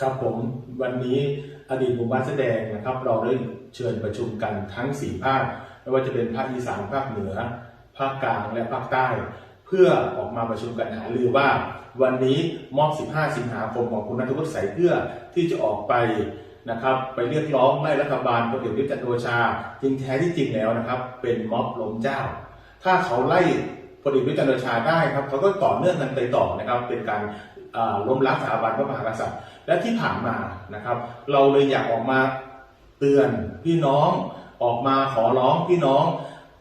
ครับผมวันนี้อดีตหมู่บ้านแสดงนะครับ เราได้เชิญประชุมกันทั้ง 4 ภาคไม่ว่าจะเป็นภาคอีสานภาคเหนือ ภาคกลางและภาคใต้ เพื่อออกมาประชุมกันหารือว่า วันนี้มอบ 15 สิงหาคมของคุณนัทวุฒิใสายเพื่อที่จะออกไปนะครับไปเรียกร้องไล่รัฐบาลพลเอกประยุทธ์จันทร์โอชา จริงแท้ที่จริงแล้วนะครับ เป็นม็อบล้มเจ้า ถ้าเขาไล่พลเอกประยุทธ์จันทร์โอชาได้ครับเขาก็ต่อเนื่องกันไปต่อนะครับ เป็นการ ล้มล้างสถาบันพระมหากษัตริย์ และที่ผ่านมานะครับ เราเลยอยากออกมาเตือนพี่น้องออกมาขอร้องพี่น้อง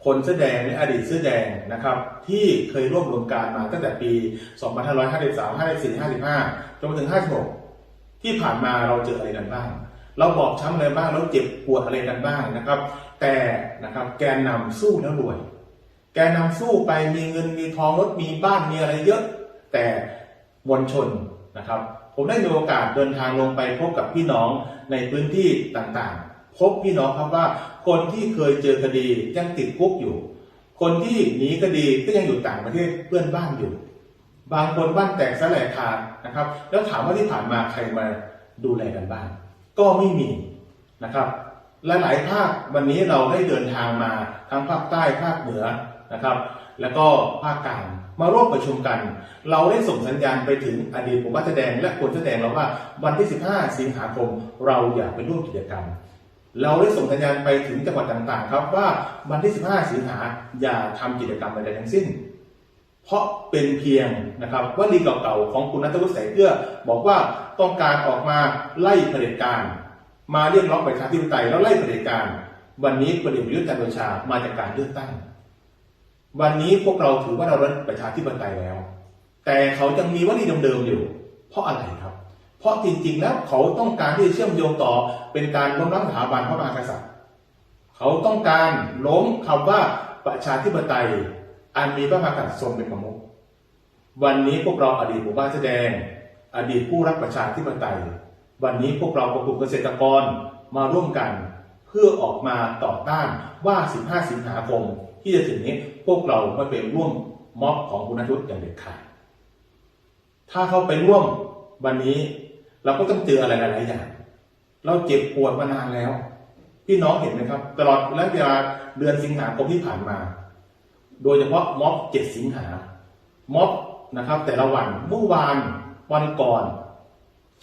คนเสื้อแดงและอดีตเสื้อแดงนะครับที่เคยร่วมรวมการมาตั้งแต่ปี 2553 54 55 จนมาถึง 56 ที่ผ่านมาเราเจออะไรกันบ้าง เราบอกช้ำอะไรบ้างเราเจ็บปวดอะไรกันบ้างนะครับ แต่นะครับแกนนำสู้แล้วรวย แกนนำสู้ไปมีเงินมีทองรถมีบ้านมีอะไรเยอะ แต่ มวลชนนะครับ ผมได้มีโอกาสเดินทางลงไปพบกับพี่น้องในพื้นที่ต่างๆ พบพี่น้องครับว่าคนที่เคยเจอคดียังติดคุกอยู่ คนที่หนีคดีก็ยังอยู่ต่างประเทศเพื่อนบ้านอยู่ บางคนบ้านแตกสลายขาดนะครับ แล้วถามว่าที่ผ่านมาใครมาดูแลกันบ้างก็ไม่มีนะครับและหลายภาควันนี้เราได้เดินทางมาทั้งภาคใต้ภาคเหนือนะครับ แล้วก็ภาคกลางมาร่วมประชุมกัน เราได้ส่งสัญญาณไปถึงอดีตผู้ว่าแสดง และคนแสดงเราว่าวันที่ 15 สิงหาคมเราอยากไปร่วมกิจกรรม เราได้ส่งสัญญาณไปถึงจังหวัดต่างๆ ครับว่าวันที่ 15 สิงหาอย่าทำกิจกรรมใดๆทั้งสิ้น เพราะเป็นเพียงนะครับวลีเก่าๆของคุณนัทวุฒิใสายเกลือบอกว่าต้องการออกมาไล่เผด็จการ มาเรียกร้องประชาธิปไตยแล้วไล่เผด็จการ วันนี้พลเอกประยุทธ์จันทร์โอชามาจากการเลือกตั้ง วันนี้พวกเราถือว่าเราเป็นประชาธิปไตยแล้ว แต่เขายังมีวลีเดิมๆอยู่ เพราะอะไรครับ เพราะจริงๆแล้วเขาต้องการที่จะเชื่อมโยงต่อเป็นการล้มล้างสถาบันพระมหากษัตริย์ เขาต้องการล้มคำว่าประชาธิปไตย อันมีพระมหากษัตริย์ทรงเป็นประมุขวันนี้พวกเราอดีตผู้ว่าแสดง อดีตผู้รักประชาธิปไตย วันนี้พวกเรากลุ่มเกษตรกรมาร่วมกัน เพื่อออกมาต่อต้านว่า 15 สิงหาคม ที่จะถึงนี้พวกเราไม่เป็นร่วมม็อบของคุณนัทวุฒิอย่างเด็ดขาดถ้าเขาไปร่วมวันนี้ เราก็ต้องเจออะไรหลาย ๆ อย่าง เราเจ็บปวดมานานแล้ว พี่น้องเห็นไหมครับ ตลอดระยะเวลาเดือนสิงหาคมที่ผ่านมา โดยเฉพาะม็อบเจ็ดสิงหาม็อบนะครับ แต่ละวันเมื่อวานวันก่อน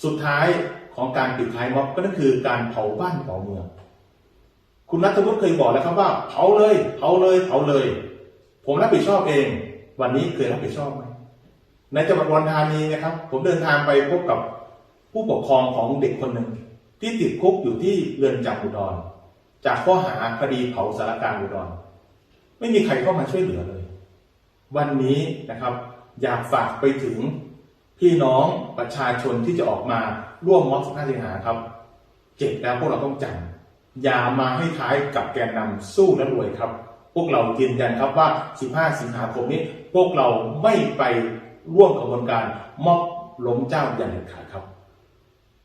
สุดท้ายของการปิดท้ายม็อบก็นั่นคือการเผาบ้านเผาเมือง คุณนัทวุฒิเคยบอกแล้วครับว่าเผาเลยเผาเลยเผาเลย ผมรับผิดชอบเอง วันนี้เคยรับผิดชอบไหมในจังหวัดอุดรธานีนะครับ ผมเดินทางไปพบกับผู้ปกครองของเด็กคนหนึ่ง ที่ติดคุกอยู่ที่เรือนจำอุดร จากข้อหาคดีเผาสารการอุดร ไม่มีใครเข้ามาช่วยเหลือเลย วันนี้นะครับ อยากฝากไปถึงพี่น้องประชาชนที่จะออกมาร่วมม็อบ15สิงหาครับ เจ็บแล้วพวกเราต้องจำ อย่ามาให้ท้ายกับแกนนำสู้และรวยครับ พวกเรายืนยันครับว่า 15 สิงหาคมนี้ พวกเราไม่ไปร่วมกระบวนการม็อบล้มเจ้าอย่างเด็ดขาดครับ